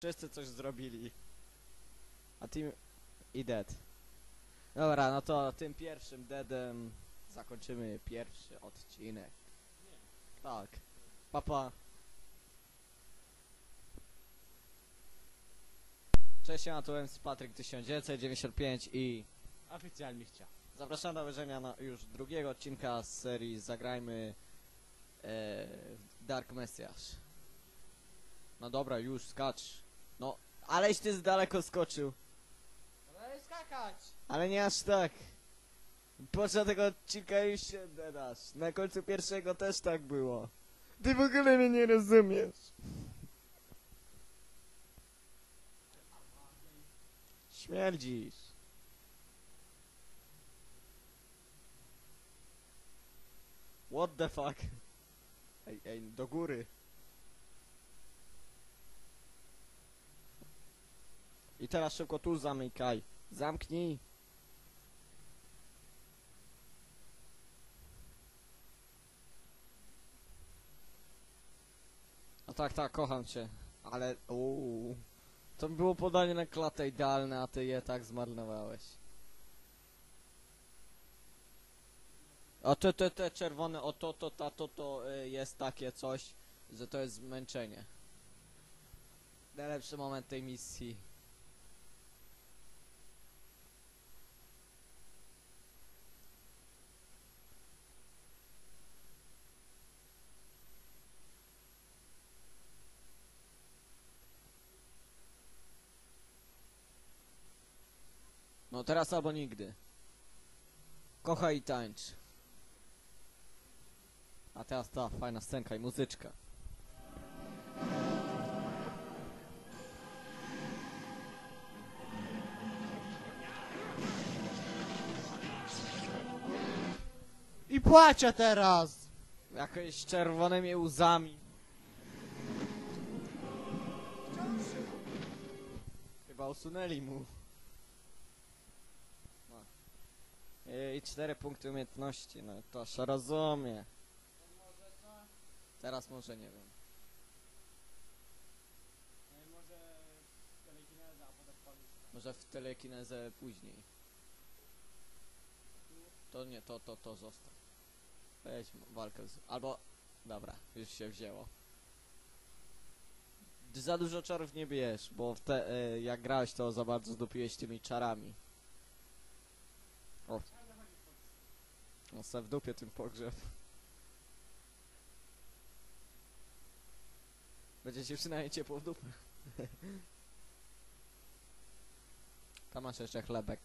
Wszyscy coś zrobili. A team... i dead. Dobra, no to tym pierwszym deadem zakończymy pierwszy odcinek. Tak. Papa. Cześć, ja tu MC Patryk 1995 i Oficjalnie chciał. zapraszam do obejrzenia na już drugiego odcinka z serii Zagrajmy e, Dark Messiah. No dobra, już skacz. No, aleś ty z daleko skoczył. Ale skakać! Ale nie aż tak. Podczas tego odcinka już się dasz. Na końcu pierwszego też tak było. Ty w ogóle mnie nie rozumiesz. Śmierdzisz. What the fuck? Ej, ej, do góry. I teraz szybko tu zamykaj. Zamknij. A tak, tak, kocham cię. Ale, uuu. To było podanie na klatę idealne, a ty je tak zmarnowałeś. O te, te, te czerwone, o to, to, ta, to, to y, jest takie coś, że to jest zmęczenie. Najlepszy moment tej misji. No teraz albo nigdy. Kochaj i tańcz. A teraz ta fajna scenka i muzyczka. I płacze teraz! Jakieś czerwonymi łzami. Chyba usunęli mu. No. I cztery punkty umiejętności, no to się rozumie. Teraz może nie wiem. Może a potem. Może w telekinezę później. To nie, to, to, to zostaw. Weź walkę z... Albo... Dobra, już się wzięło. Za dużo czarów nie bierz, bo w te, e, jak grałeś to za bardzo zdupiłeś tymi czarami. O. No se w dupie tym pogrzeb. Będzie ci przynajmniej ciepło w dupę. Tam masz jeszcze chlebek.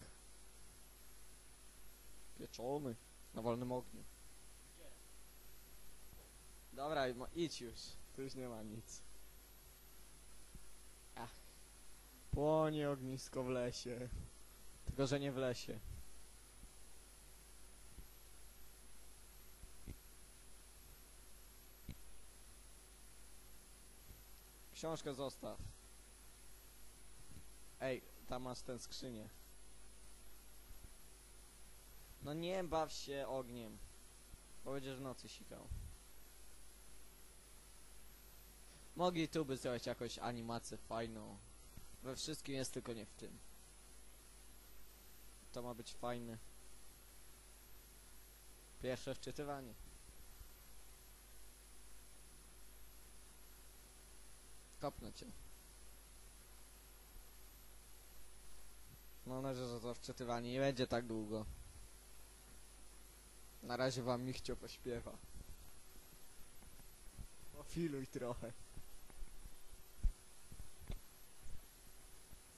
Pieczony. Na wolnym ogniu. Dobra, idź już. Tu już nie ma nic. Ach. Płonie ognisko w lesie. Tylko, że nie w lesie. Książkę zostaw. Ej, tam masz tę skrzynię. No nie baw się ogniem. Bo będziesz w nocy sikał. Mogli tu by zrobić jakąś animację fajną. We wszystkim jest, tylko nie w tym. To ma być fajne. Pierwsze wczytywanie. Kopnę cię. Mam nadzieję, że to wczytywanie nie będzie tak długo. Na razie wam Michcio pośpiewa. Pofiluj trochę.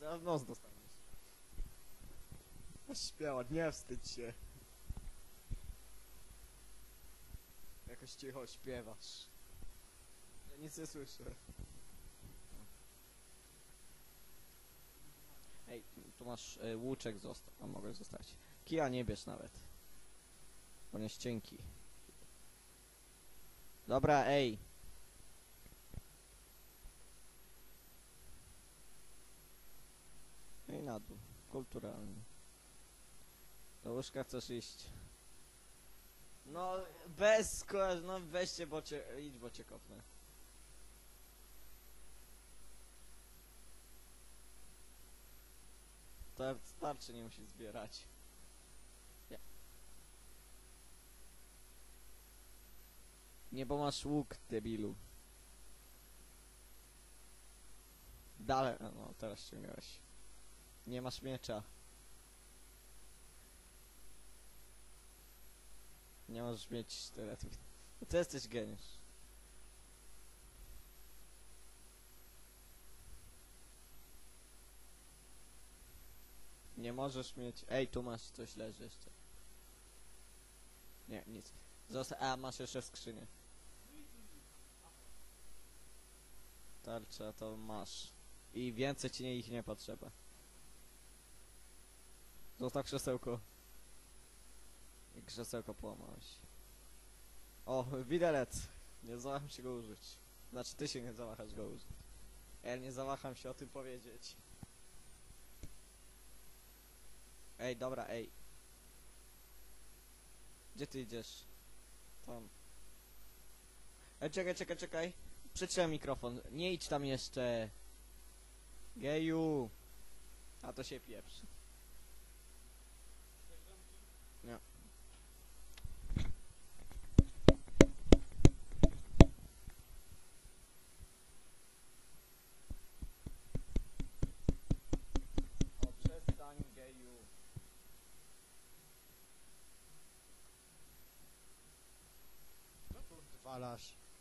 Zaraz nos dostaniesz. Pośpiała, nie wstydź się. Jakoś cicho śpiewasz. Ja nic nie słyszę. Ej, tu masz y, łuczek zostaw, a mogę zostać. Kija nie bierz nawet. On jest cienki. Dobra, ej. I na dół. Kulturalnie. Do łóżka chcesz iść. No, bez ko- no weźcie, bo cię, idź, bo cię kopnę. Tarczy nie musi zbierać. Nie. Nie, bo masz łuk, debilu. Dalej, no teraz ściągnąłeś. Nie masz miecza. Nie możesz mieć sztyletu. No to jesteś geniusz. Nie możesz mieć... Ej, tu masz coś leży jeszcze. Nie, nic. Zosta A, masz jeszcze skrzynię. Tarcza to masz. I więcej ci nie, ich nie potrzeba. Zostaw krzesełko. I krzesełko połamałeś. O, widelec. Nie zawaham się go użyć. Znaczy ty się nie zawahasz go użyć. Ja nie zawaham się o tym powiedzieć. Ej, dobra, ej. Gdzie ty idziesz? Tam. Ej, czekaj, czekaj, czekaj. Przytrzymaj mikrofon. Nie idź tam jeszcze. Geju. A to się pieprzy. Nie. O, przestań, geju. Co tu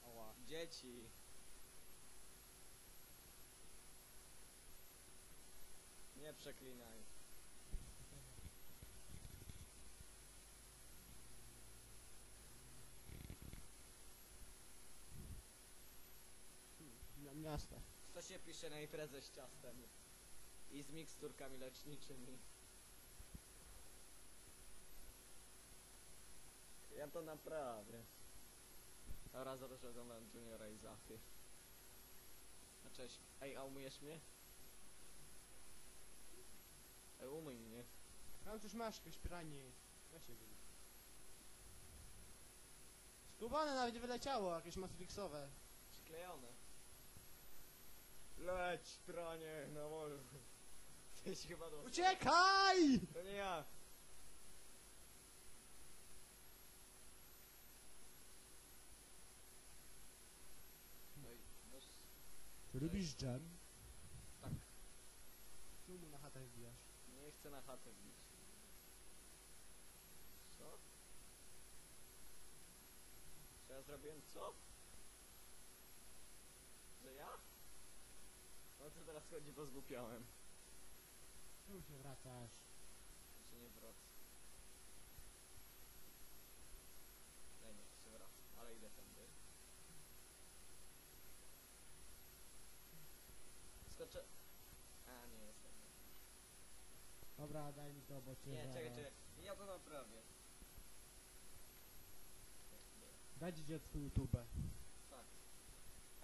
Ała. Dzieci. Nie przeklinaj. Na miasta. To się pisze na imprezę z ciastem. I z miksturkami leczniczymi. Ja to naprawię. Teraz rozrzedzam Juniora i Zachy. A cześć. Ej, a umyjesz mnie? Ej, umyj mnie. Tam coś masz, jakieś piranie. Ja się wiem. Skubane nawet wyleciało, jakieś matrixowe. Przyklejone. Leć, pranie, na morzu. Tyś chyba do... Uciekaj! To nie ja. No i masz... Ty lubisz dżem? Tak. Tu mu na chatę wbijasz. Nie chcę na chatę wbić. Co? Czy ja zrobiłem co? Że ja? No to teraz chodzi, bo zgłupiałem. Tu się wracasz. Czy nie wracam? Nie, nie, się wracam, ale idę tędy. Skoczę... A, nie jestem. Dobra, daj mi to, bo cię Nie, czekaj, czekaj. Ja to naprawię. Daj twój YouTube. Tak.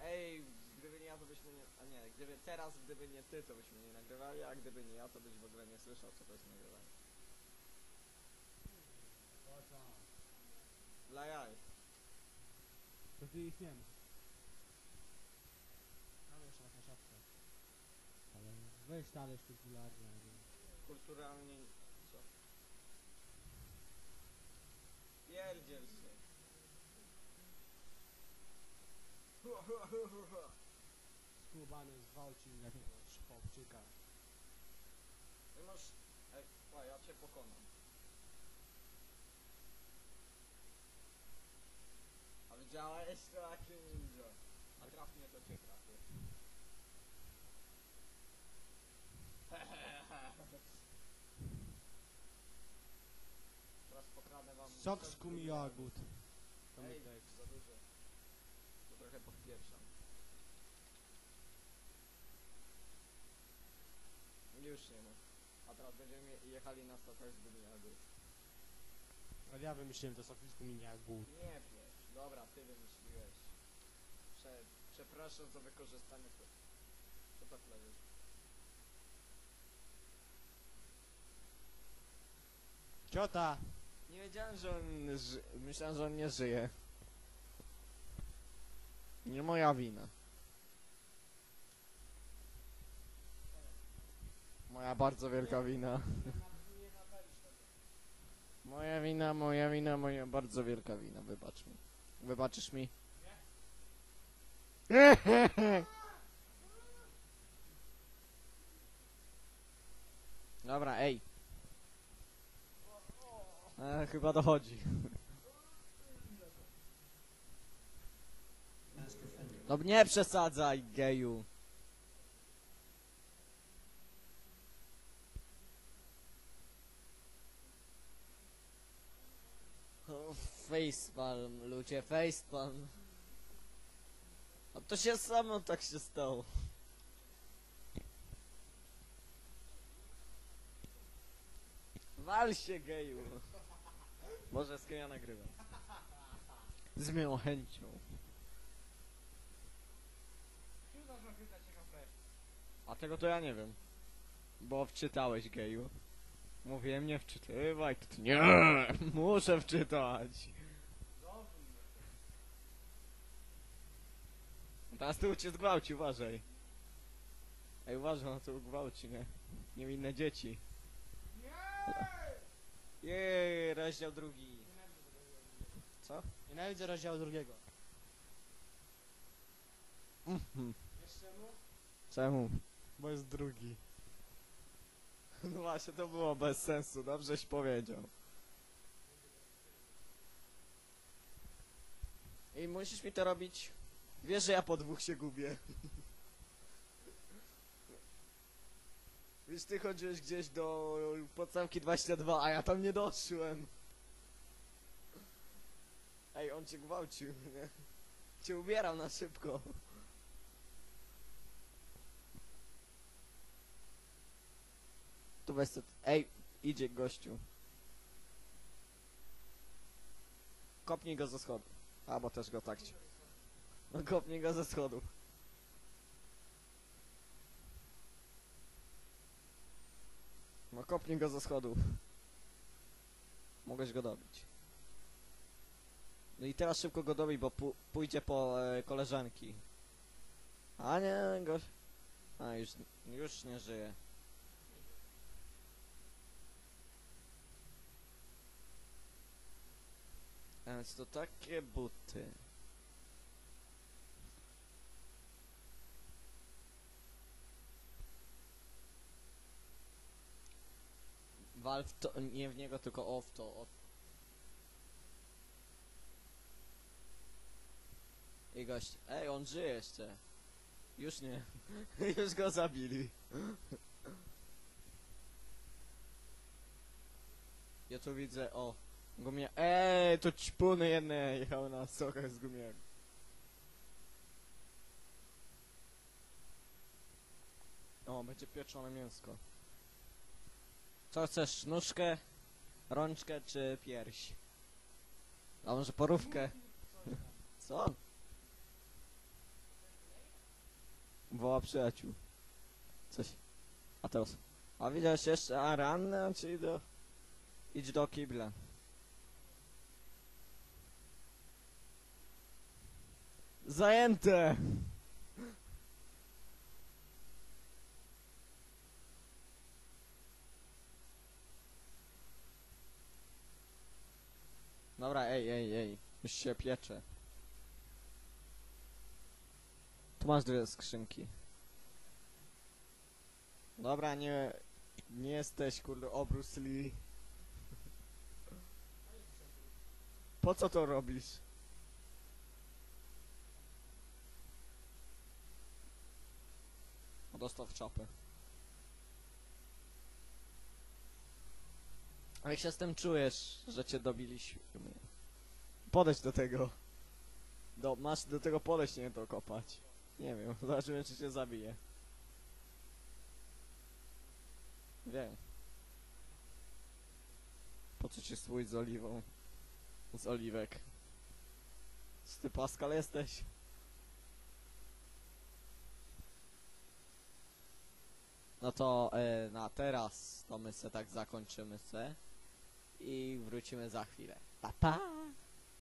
Ej, gdyby nie ja, to byśmy nie... A nie, gdyby teraz, gdyby nie ty, to byśmy nie nagrywali, a gdyby nie ja, to byś w ogóle nie słyszał, co to jest nagrywanie. Dla jaj. To ty ich nie ma. Tam jeszcze masz na szafce. Ale weź talerz kulturalnie. Kulturalnie... Co? Pierdziel się. Skubany zwałcił jakiegoś chłopczyka. Nie masz... Ej, a ja cię pokonam. A widziałeś to jaki ninja? A traf mnie to cię trafię. Teraz pokradę wam... Sok z kumi jagód. To mój Ej, tekst. za dużo. To trochę podpieprzam. Już nie ma. A teraz będziemy je- jechali na stokach z Gdyniagów. Ale ja wymyśliłem to sok z kumi jagód. Nie pieprz. Dobra, ty wymyśliłeś. Prze przepraszam za wykorzystanie to. Co to klewisz? Ciota! Wiedziałem, że on ży... Myślałem, że on nie żyje. Nie moja wina. Moja bardzo wielka wina. Na Moja wina, moja wina, moja bardzo wielka wina, wybacz mi. Wybaczysz mi? Dobra, ej. E, chyba dochodzi. No nie przesadzaj, geju. Facepalm, ludzie, facepalm. A to się samo tak się stało. Wal się, geju. Może z kim ja nagrywam. Z moją chęcią. A tego to ja nie wiem. Bo wczytałeś, geju. Mówiłem nie wczytywaj, to ty nie, muszę wczytać. Teraz tu cię zgwałci, uważaj. Ej, uważaj, on tu gwałci, nie? Niewinne dzieci. Jej, rozdział drugi. Co? Nienawidzę rozdziału drugiego. Mhm. Czemu? Bo jest drugi. No właśnie, to było bez sensu, dobrześ powiedział. I musisz mi to robić. Wiesz, że ja po dwóch się gubię. Wiesz, ty chodziłeś gdzieś do podstawki 22, a ja tam nie doszłem. Ej, on cię gwałcił, nie? Cię ubierał na szybko. Tu weź. Ej, idzie gościu. Kopnij go ze schodu. Albo też go tak. No kopnij go ze schodu. No kopnij go ze schodów. Mogłeś go dobić. No i teraz szybko go dobij, bo pójdzie po e, koleżanki. A nie, go... A już, już nie żyje. A więc to takie buty. Wal w to, nie w niego, tylko o w to. I gość, ej, on żyje jeszcze. Już nie. Już go zabili. Ja tu widzę, o. Gumia... Ej, to ćpuny jedne jechały na sokach z gumiak. O, będzie pieczone mięsko. Co chcesz, nóżkę, rączkę czy pierś? A może porówkę? Co? Woła przyjaciół. Coś. A teraz. A widziałeś jeszcze, a ranne, czyli do... Idź do kibla. Zajęte! Dobra, ej, ej, ej. Już się piecze. Tu masz dwie skrzynki. Dobra, nie... Nie jesteś, kurde, o Bruce Lee. Po co to robisz? Dostał w czapę. A jak się z tym czujesz, że cię dobiliśmy? Podejdź do tego. Do, masz do tego podejść, nie to kopać. Nie wiem, zobaczymy czy cię zabije. Wiem. Po co ci słój z oliwą? Z oliwek. Z ty Pascal jesteś? No to e, na teraz to my se tak zakończymy se i wrócimy za chwilę. Pa pa!